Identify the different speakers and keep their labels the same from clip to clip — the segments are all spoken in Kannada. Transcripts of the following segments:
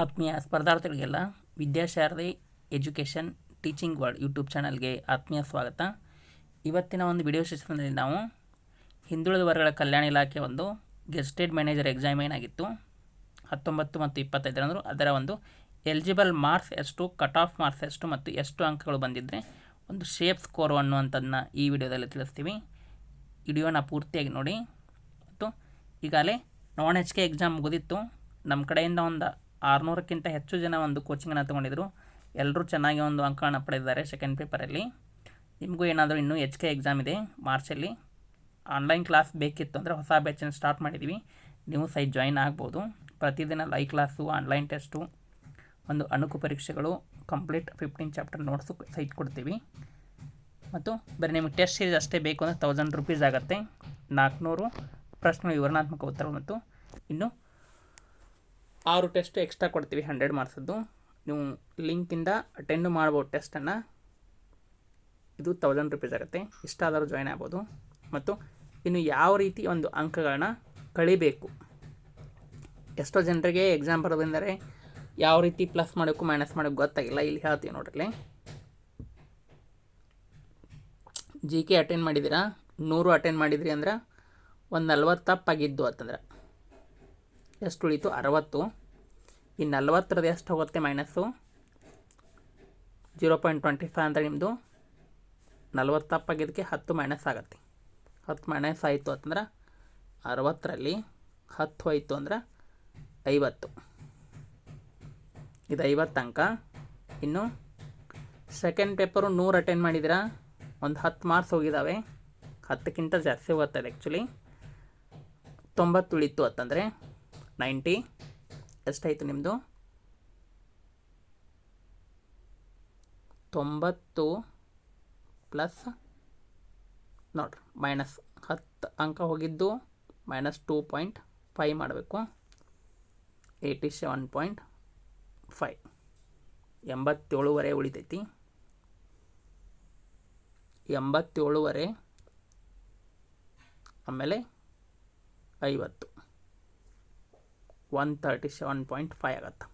Speaker 1: ಆತ್ಮೀಯ ಸ್ಪರ್ಧಾರ್ಥಿಗಳಿಗೆಲ್ಲ Vidyasharadi education teaching world YouTube ಚಾನಲ್ಗೆ ಆತ್ಮೀಯ ಸ್ವಾಗತ. ಇವತ್ತಿನ ಒಂದು ವಿಡಿಯೋ ಸೆಷನ್ನಲ್ಲಿ ನಾವು ಹಿಂದುಳಿದ ವರ್ಗಗಳ ಕಲ್ಯಾಣ ಇಲಾಖೆ ಒಂದು ಗೆಸ್ಟೆಡ್ ಮ್ಯಾನೇಜರ್ ಎಕ್ಸಾಮ್ ಏನಾಗಿತ್ತು, ಹತ್ತೊಂಬತ್ತು ಮತ್ತು ಇಪ್ಪತ್ತೈದರಂದು ಅದರ ಒಂದು ಎಲಿಜಿಬಲ್ ಮಾರ್ಕ್ಸ್ ಎಷ್ಟು, ಕಟ್ ಆಫ್ ಮಾರ್ಕ್ಸ್ ಎಷ್ಟು ಮತ್ತು ಎಷ್ಟು ಅಂಕಗಳು ಬಂದಿದ್ದರೆ ಒಂದು ಶೇಪ್ ಸ್ಕೋರ್ ಅನ್ನುವಂಥದ್ದನ್ನ ಈ ವಿಡಿಯೋದಲ್ಲಿ ತಿಳಿಸ್ತೀವಿ. ವಿಡಿಯೋನ ಪೂರ್ತಿಯಾಗಿ ನೋಡಿ. ಮತ್ತು ಈಗಾಗಲೇ ನಾನ್ ಎಚ್ ಕೆ ಎಕ್ಸಾಮ್ ಮುಗಿದಿತ್ತು. ನಮ್ಮ ಕಡೆಯಿಂದ ಒಂದು ಆರುನೂರಕ್ಕಿಂತ ಹೆಚ್ಚು ಜನ ಒಂದು ಕೋಚಿಂಗನ್ನು ತೊಗೊಂಡಿದ್ದರು ಎಲ್ಲರೂ ಚೆನ್ನಾಗಿ ಒಂದು ಅಂಕಗಳನ್ನು ಪಡೆದಿದ್ದಾರೆ ಸೆಕೆಂಡ್ ಪೇಪರಲ್ಲಿ ನಿಮಗೂ ಏನಾದರೂ ಇನ್ನೂ ಎಚ್ ಕೆ ಎಕ್ಸಾಮ್ ಇದೆ ಮಾರ್ಚಲ್ಲಿ ಆನ್ಲೈನ್ ಕ್ಲಾಸ್ ಬೇಕಿತ್ತು ಅಂದರೆ ಹೊಸ ಬ್ಯಾಚನ್ನು ಸ್ಟಾರ್ಟ್ ಮಾಡಿದ್ದೀವಿ ನೀವು ಸೈಟ್ ಜಾಯಿನ್ ಆಗ್ಬೋದು. ಪ್ರತಿದಿನ ಲೈ ಕ್ಲಾಸು ಆನ್ಲೈನ್ ಟೆಸ್ಟು ಒಂದು ಅಣುಕು ಪರೀಕ್ಷೆಗಳು complete fifteen chapter notes site ಕೊಡ್ತೀವಿ ಮತ್ತು ಬರೀ ನಿಮಗೆ ಟೆಸ್ಟ್ ಸೀರೀಸ್ ಅಷ್ಟೇ ಬೇಕು ಅಂದರೆ ತೌಸಂಡ್ ರುಪೀಸ್ ಆಗುತ್ತೆ. ನಾಲ್ಕುನೂರು ಪ್ರಶ್ನೆ ವಿವರಣಾತ್ಮಕ ಉತ್ತರ ಮತ್ತು ಇನ್ನು ಆರು ಟೆಸ್ಟ್ ಎಕ್ಸ್ಟ್ರಾ ಕೊಡ್ತೀವಿ ಹಂಡ್ರೆಡ್ ಮಾರ್ಕ್ಸದ್ದು ನೀವು ಲಿಂಕಿಂದ ಅಟೆಂಡ್ ಮಾಡ್ಬೋದು ಟೆಸ್ಟನ್ನು ಇದು ತೌಸಂಡ್ ರುಪೀಸ್ ಆಗುತ್ತೆ. ಇಷ್ಟಾದರೂ ಜಾಯ್ನ್ ಆಗ್ಬೋದು. ಮತ್ತು ಇನ್ನು ಯಾವ ರೀತಿ ಒಂದು ಅಂಕಗಳನ್ನ ಕಳಿಬೇಕು? ಎಷ್ಟೋ ಜನರಿಗೆ ಎಕ್ಸಾಮ್ ಬರೋದೆಂದರೆ ಯಾವ ರೀತಿ ಪ್ಲಸ್ ಮಾಡೋಕ್ಕೂ ಮೈನಸ್ ಮಾಡೋಕ್ಕೆ ಗೊತ್ತಾಗಿಲ್ಲ. ಇಲ್ಲಿ ಹೇಳ್ತೀವಿ ನೋಡ್ರಿ ಜಿ ಕೆ ಅಟೆಂಡ್ ಮಾಡಿದ್ದೀರಾ? ನೂರು ಅಟೆಂಡ್ ಮಾಡಿದ್ರಿ ಅಂದ್ರೆ ಒಂದು ನಲ್ವತ್ತು ತಪ್ಪಾಗಿದ್ದು ಅಂತಂದ್ರೆ. ಎಷ್ಟು ಉಳಿತು? ಅರವತ್ತು. ಈ ನಲ್ವತ್ತರದ್ದು ಎಷ್ಟು ಹೋಗುತ್ತೆ? Minus. Zero point twenty five ಅಂದರೆ ನಿಮ್ಮದು ನಲ್ವತ್ತು ತಪ್ಪಾಗಿದ್ದಕ್ಕೆ ಹತ್ತು ಮೈನಸ್ ಆಗುತ್ತೆ. ಹತ್ತು ಮೈನಸ್ ಆಯಿತು ಅಂತಂದ್ರೆ ಅರವತ್ತರಲ್ಲಿ ಹತ್ತು ಹೋಯಿತು ಅಂದ್ರೆ ಐವತ್ತು. ಇದು ಐವತ್ತು ಅಂಕ. ಇನ್ನು ಸೆಕೆಂಡ್ ಪೇಪರು ನೂರು ಅಟೆಂಡ್ ಮಾಡಿದಿರಾ ಒಂದು ಹತ್ತು ಮಾರ್ಕ್ಸ್ ಹೋಗಿದ್ದಾವೆ ಹತ್ತಕ್ಕಿಂತ ಜಾಸ್ತಿ ಹೋಗ್ತದೆ ಆ್ಯಕ್ಚುಲಿ ತೊಂಬತ್ತು ಉಳಿತು ಅಂತಂದರೆ ನೈಂಟಿ. ಎಷ್ಟಾಯಿತು ನಿಮ್ಮದು ತೊಂಬತ್ತು ಪ್ಲಸ್ ನೋಡ್ರಿ, ಮೈನಸ್ ಹತ್ತು ಅಂಕ ಹೋಗಿದ್ದು, ಮೈನಸ್ ಟೂ ಪಾಯಿಂಟ್ ಫೈವ್ ಮಾಡಬೇಕು. Eighty seven point five. ಎಂಬತ್ತೇಳುವರೆ ಉಳಿತೈತಿ. ಎಂಬತ್ತೇಳುವರೆ ಆಮೇಲೆ ಐವತ್ತು. One thirty seven point five ಆಗುತ್ತೆ.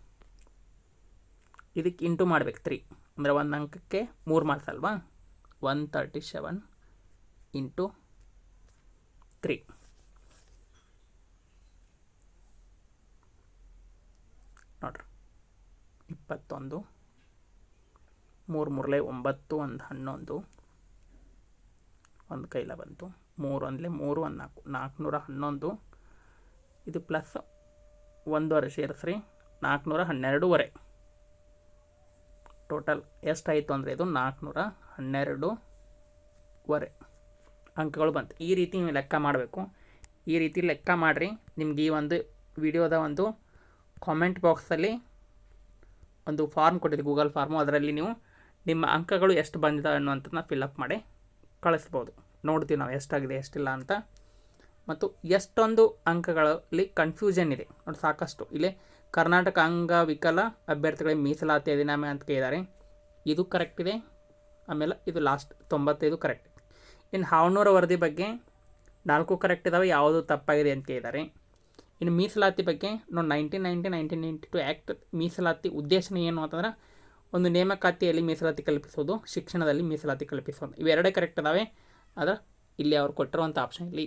Speaker 1: ಇದಕ್ಕೆ ಇಂಟು ಮಾಡ್ಬೇಕು ತ್ರೀ ಅಂದರೆ ಒಂದು ಅಂಕಕ್ಕೆ ಮೂರು ಮಾರ್ಕ್ಸ್ ಅಲ್ವಾ? One thirty seven into three ನೋಡ್ರಿ. ಇಪ್ಪತ್ತೊಂದು, ಮೂರು ಮೂರಲೆ ಒಂಬತ್ತು, ಒಂದು ಹನ್ನೊಂದು, ಒಂದು ಕೈಲ ಬಂತು. ಮೂರು ಒಂದಲೇ ಮೂರು, ಒಂದು ನಾಲ್ಕು ನಾಲ್ಕುನೂರ ಹನ್ನೊಂದು. ಇದು ಪ್ಲಸ್ ಒಂದೂವರೆ ಸೇರಿಸ್ರಿ ನಾಲ್ಕುನೂರ ಹನ್ನೆರಡೂವರೆ. ಟೋಟಲ್ ಎಷ್ಟಾಯಿತು ಅಂದರೆ ಇದು ನಾಲ್ಕುನೂರ ಹನ್ನೆರಡೂವರೆ. ಅಂಕಗಳು ಬಂತು. ಈ ರೀತಿ ನೀವು ಲೆಕ್ಕ ಮಾಡಬೇಕು. ಈ ರೀತಿ ಲೆಕ್ಕ ಮಾಡಿರಿ. ನಿಮ್ಗೆ ಈ ಒಂದು ವಿಡಿಯೋದ ಒಂದು ಕಾಮೆಂಟ್ ಬಾಕ್ಸಲ್ಲಿ ಒಂದು ಫಾರ್ಮ್ ಕೊಟ್ಟಿದೆ ಗೂಗಲ್ ಫಾರ್ಮು ಅದರಲ್ಲಿ ನೀವು ನಿಮ್ಮ ಅಂಕಗಳು ಎಷ್ಟು ಬಂದಿದ್ದಾವೆ ಅನ್ನುವಂಥದ್ದನ್ನ ಫಿಲಪ್ ಮಾಡಿ ಕಳಿಸ್ಬೋದು. ನೋಡ್ತೀವಿ ನಾವು ಎಷ್ಟಾಗಿದೆ, ಎಷ್ಟಿಲ್ಲ ಅಂತ. ಮತ್ತು ಎಷ್ಟೊಂದು ಅಂಕಗಳಲ್ಲಿ ಕನ್ಫ್ಯೂಷನ್ ಇದೆ. ನೋಡಿ ಸಾಕಷ್ಟು. ಇಲ್ಲಿ ಕರ್ನಾಟಕ ಅಂಗವಿಕಲ ಅಭ್ಯರ್ಥಿಗಳಿಗೆ ಮೀಸಲಾತಿ ಅಧಿನಾಮೆ ಅಂತ ಕೇಳಿದ್ದಾರೆ. ಇದು ಕರೆಕ್ಟ್ ಇದೆ. ಆಮೇಲೆ ಇದು ಲಾಸ್ಟ್ ತೊಂಬತ್ತೈದು ಕರೆಕ್ಟ್ ಇನ್ನು ಹಾವನೂರ ವರದಿ ಬಗ್ಗೆ ನಾಲ್ಕು ಕರೆಕ್ಟ್ ಇದಾವೆ, ಯಾವುದು ತಪ್ಪಾಗಿದೆ ಅಂತ ಕೇಳಿದ್ದಾರೆ. ಇನ್ನು ಮೀಸಲಾತಿ ಬಗ್ಗೆ ನೋಡಿ nineteen ninety nineteen ninety two act ಮೀಸಲಾತಿ ಉದ್ದೇಶನ ಏನು ಅಂತಂದ್ರೆ ಒಂದು ನೇಮಕಾತಿಯಲ್ಲಿ ಮೀಸಲಾತಿ ಕಲ್ಪಿಸೋದು ಶಿಕ್ಷಣದಲ್ಲಿ ಮೀಸಲಾತಿ ಕಲ್ಪಿಸೋದು ಇವೆರಡೇ ಕರೆಕ್ಟ್ ಇದಾವೆ. ಆದರೆ ಇಲ್ಲಿ ಅವ್ರು ಕೊಟ್ಟಿರುವಂಥ ಆಪ್ಷನ್ ಇಲ್ಲಿ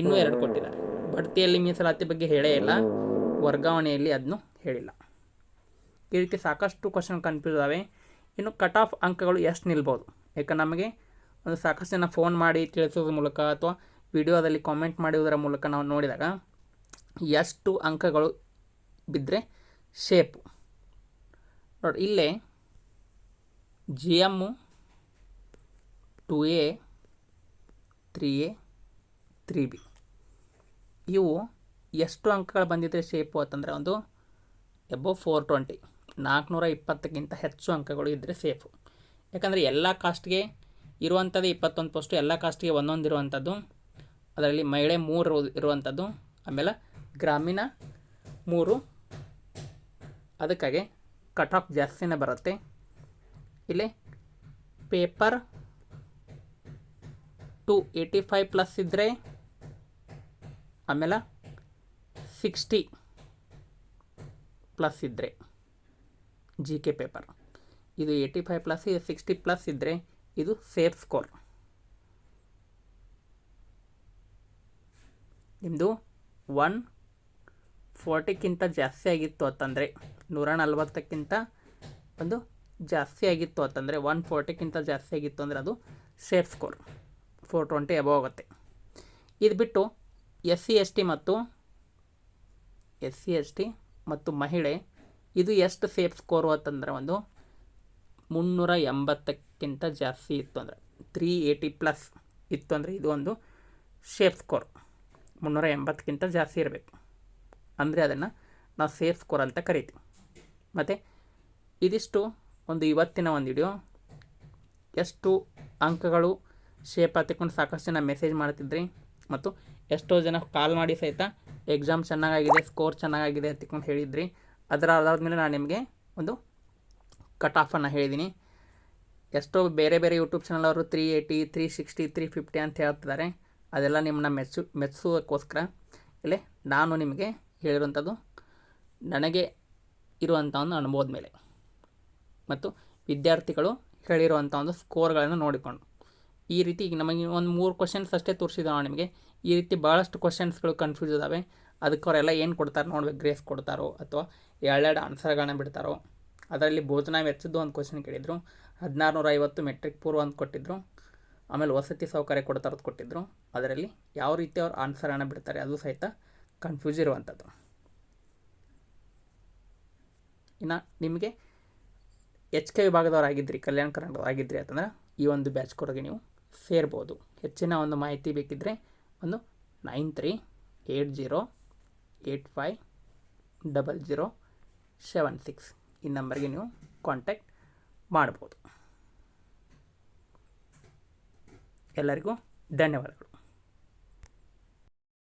Speaker 1: ಇನ್ನೂ ಎರಡು ಕೊಟ್ಟಿದ್ದಾರೆ ಬಡ್ತಿಯಲ್ಲಿ ಮೀಸಲಾತಿ ಬಗ್ಗೆ ಹೇಳೇ ಇಲ್ಲ. ವರ್ಗಾವಣೆಯಲ್ಲಿ ಅದನ್ನು ಹೇಳಿಲ್ಲ. ಈ ರೀತಿ ಸಾಕಷ್ಟು ಕ್ವಶನ್ ಕನ್ಫ್ಯೂಸ್ ಇದ್ದಾವೆ ಇನ್ನು ಕಟ್ ಆಫ್ ಅಂಕಗಳು ಎಷ್ಟು ನಿಲ್ಬೋದು? ಯಾಕಂದ್ರೆ ನಮಗೆ ಒಂದು ಸಾಕಷ್ಟು ಜನ ಫೋನ್ ಮಾಡಿ ತಿಳಿಸೋದ್ರ ಮೂಲಕ ಅಥವಾ ವಿಡಿಯೋದಲ್ಲಿ ಕಾಮೆಂಟ್ ಮಾಡುವುದರ ಮೂಲಕ ನಾವು ನೋಡಿದಾಗ ಎಷ್ಟು ಅಂಕಗಳು ಬಿದ್ದರೆ ಶೇಪು ನೋಡಿ, ಇಲ್ಲೇ G M two A three A three B ಇವು ಎಷ್ಟು ಅಂಕಗಳು ಬಂದಿದೆ ಸೇಫು ಅಂತಂದರೆ ಒಂದು ಎಬೋ ಫೋರ್ ಟ್ವೆಂಟಿ ನಾಲ್ಕುನೂರ ಇಪ್ಪತ್ತಕ್ಕಿಂತ ಹೆಚ್ಚು ಅಂಕಗಳು ಇದ್ದರೆ ಸೇಫು ಯಾಕಂದರೆ ಎಲ್ಲ ಕಾಸ್ಟ್ಗೆ ಇರುವಂಥದ್ದು ಇಪ್ಪತ್ತೊಂದು ಪೋಸ್ಟು ಎಲ್ಲ ಕಾಸ್ಟ್ಗೆ ಒಂದೊಂದು ಇರುವಂಥದ್ದು ಅದರಲ್ಲಿ ಮಹಿಳೆ ಮೂರು ಇರುವಂಥದ್ದು ಆಮೇಲೆ ಗ್ರಾಮೀಣ ಮೂರು, ಅದಕ್ಕಾಗಿ ಕಟ್ ಆಫ್ ಜಾಸ್ತಿನೇ ಬರುತ್ತೆ. ಇಲ್ಲಿ paper two eighty five plus ಇದ್ದರೆ ಆಮೇಲೆ ಸಿಕ್ಸ್ಟಿ ಪ್ಲಸ್ ಇದ್ದರೆ ಜಿ ಕೆ ಪೇಪರ್ ಇದು ಏಯ್ಟಿ ಫೈವ್ ಪ್ಲಸ್ ಇದು ಸಿಕ್ಸ್ಟಿ ಪ್ಲಸ್ ಇದ್ದರೆ ಇದು ಸೇಫ್ ಸ್ಕೋರ್ ನಿಮ್ಮದು ಒನ್ ಫೋರ್ಟಿಕ್ಕಿಂತ ಜಾಸ್ತಿ ಆಗಿತ್ತು ಅಂತಂದರೆ ನೂರ ನಲ್ವತ್ತಕ್ಕಿಂತ ಒಂದು ಜಾಸ್ತಿ ಆಗಿತ್ತು ಅಂತಂದರೆ ಒನ್ ಫೋರ್ಟಿಕ್ಕಿಂತ ಜಾಸ್ತಿ ಆಗಿತ್ತು ಅಂದರೆ ಅದು safe score four twenty above ಆಗುತ್ತೆ. ಇದು ಬಿಟ್ಟು ಎಸ್ ಸಿ ಎಸ್ ಟಿ ಮತ್ತು ಎಸ್ ಸಿ ಎಸ್ ಟಿ ಮತ್ತು ಮಹಿಳೆ. ಇದು ಎಷ್ಟು ಸೇಫ್ ಸ್ಕೋರು ಅಂತಂದರೆ ಒಂದು ಮುನ್ನೂರ ಎಂಬತ್ತಕ್ಕಿಂತ ಜಾಸ್ತಿ ಇತ್ತು ಅಂದರೆ, ತ್ರೀ ಏಯ್ಟಿ ಪ್ಲಸ್ ಇತ್ತು ಅಂದರೆ ಇದು ಒಂದು ಸೇಫ್ ಸ್ಕೋರ್. ಮುನ್ನೂರ ಎಂಬತ್ತಕ್ಕಿಂತ ಜಾಸ್ತಿ ಇರಬೇಕು. ಅಂದರೆ ಅದನ್ನು ನಾವು ಸೇಫ್ ಸ್ಕೋರ್ ಅಂತ ಕರಿತೀವಿ. ಮತ್ತು ಇದಿಷ್ಟು ಒಂದು ಇವತ್ತಿನ ಒಂದು ವಿಡಿಯೋ. ಎಷ್ಟು ಅಂಕಗಳು ಶೇಪ್ ಹತ್ತಿಕೊಂಡು ಸಾಕಷ್ಟು ಜನ ಮೆಸೇಜ್ ಮಾಡ್ತಿದ್ರಿ. ಮತ್ತು ಎಷ್ಟೋ ಜನ ಕಾಲ್ ಮಾಡಿ ಸಹಿತ ಎಕ್ಸಾಮ್ ಚೆನ್ನಾಗಾಗಿದೆ ಸ್ಕೋರ್ ಚೆನ್ನಾಗಾಗಿದೆ ಅಂತಕೊಂಡು ಹೇಳಿದ್ರಿ. ಅದರ ಆಧಾರದ ಮೇಲೆ ನಾನು ನಿಮಗೆ ಒಂದು ಕಟ್ ಆಫನ್ನು ಹೇಳಿದ್ದೀನಿ ಎಷ್ಟೋ ಬೇರೆ ಬೇರೆ ಯೂಟ್ಯೂಬ್ ಚಾನಲ್ ಅವರು three eighty three sixty three fifty ಅಂತ ಹೇಳ್ತಿದ್ದಾರೆ. ಅದೆಲ್ಲ ನಿಮ್ಮನ್ನ ಮೆಚ್ಚು ಮೆಚ್ಚುವುದಕ್ಕೋಸ್ಕರ ಇಲ್ಲೇ ನಾನು ನಿಮಗೆ ಹೇಳಿರುವಂಥದ್ದು ನನಗೆ ಇರುವಂಥ ಒಂದು ಅನುಭವದ ಮೇಲೆ. ಮತ್ತು ವಿದ್ಯಾರ್ಥಿಗಳು ಹೇಳಿರುವಂಥ ಒಂದು ಸ್ಕೋರ್ಗಳನ್ನು ನೋಡಿಕೊಂಡು. ಈ ರೀತಿ ಈಗ ನಮಗೆ ಒಂದು ಮೂರು ಕ್ವಶನ್ಸ್ ಅಷ್ಟೇ ತೋರಿಸಿದ ನಿಮಗೆ. ಈ ರೀತಿ ಭಾಳಷ್ಟು ಕ್ವಶನ್ಸ್ಗಳು ಕನ್ಫ್ಯೂಸ್ ಇದ್ದಾವೆ ಅದಕ್ಕೆ ಅವರೆಲ್ಲ ಏನು ಕೊಡ್ತಾರೆ ನೋಡ್ಬೇಕು ಗ್ರೇಸ್ ಕೊಡ್ತಾರೋ ಅಥವಾ ಎರಡೆರಡು ಆನ್ಸರ್ಗಳನ್ನ ಬಿಡ್ತಾರೋ. ಅದರಲ್ಲಿ ಭೋಜನ ವೆಚ್ಚದ್ದು ಒಂದು ಕ್ವಶನ್ ಕೇಳಿದರು ಹದಿನಾರುನೂರ ಐವತ್ತು ಮೆಟ್ರಿಕ್ ಪೂರ್ವ ಅಂತ ಕೊಟ್ಟಿದ್ದರು ಆಮೇಲೆ ವಸತಿ ಸೌಕರ್ಯ ಕೊಡ್ತಾರದು ಕೊಟ್ಟಿದ್ದರು ಅದರಲ್ಲಿ ಯಾವ ರೀತಿ ಅವ್ರು ಆನ್ಸರನ್ನು ಬಿಡ್ತಾರೆ ಅದು ಸಹಿತ ಕನ್ಫ್ಯೂಸ್ ಇರುವಂಥದ್ದು ಇನ್ನು ನಿಮಗೆ ಎಚ್ ಕೆ ವಿಭಾಗದವರಾಗಿದ್ರಿ, ಕಲ್ಯಾಣ ಕರ್ನಾಟಕದವರಾಗಿದ್ರಿ ಅಂತಂದ್ರೆ ಈ ಒಂದು ಬ್ಯಾಚ್ ಕೊರಗೆ ನೀವು ಸೇರ್ಬೋದು. ಹೆಚ್ಚಿನ ಒಂದು ಮಾಹಿತಿ ಬೇಕಿದ್ದರೆ ಒಂದು nine three eight zero eight five double zero seven six ಈ ನಂಬರ್ಗೆ ನೀವು ಕಾಂಟ್ಯಾಕ್ಟ್ ಮಾಡ್ಬೋದು. ಎಲ್ಲರಿಗೂ ಧನ್ಯವಾದಗಳು.